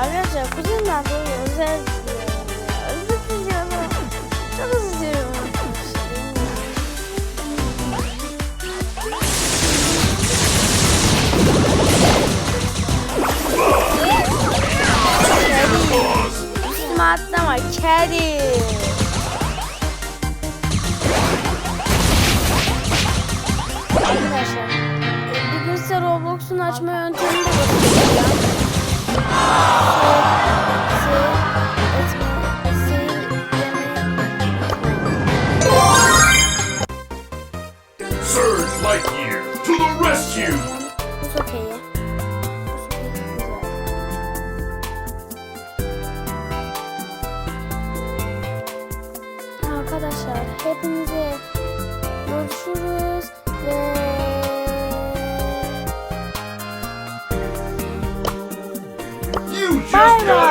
Arkadaşlar kuzenimden dolayı özel. Özür. Çok. Kedi. Üstüme atlama kedi. Arkadaşlar bir gün size Roblox'un açma yöntemini de göstereceğim. Surge Lightyear to the rescue! It's okay, Arkadaşlar hepinize görüşürüz. Bay bay.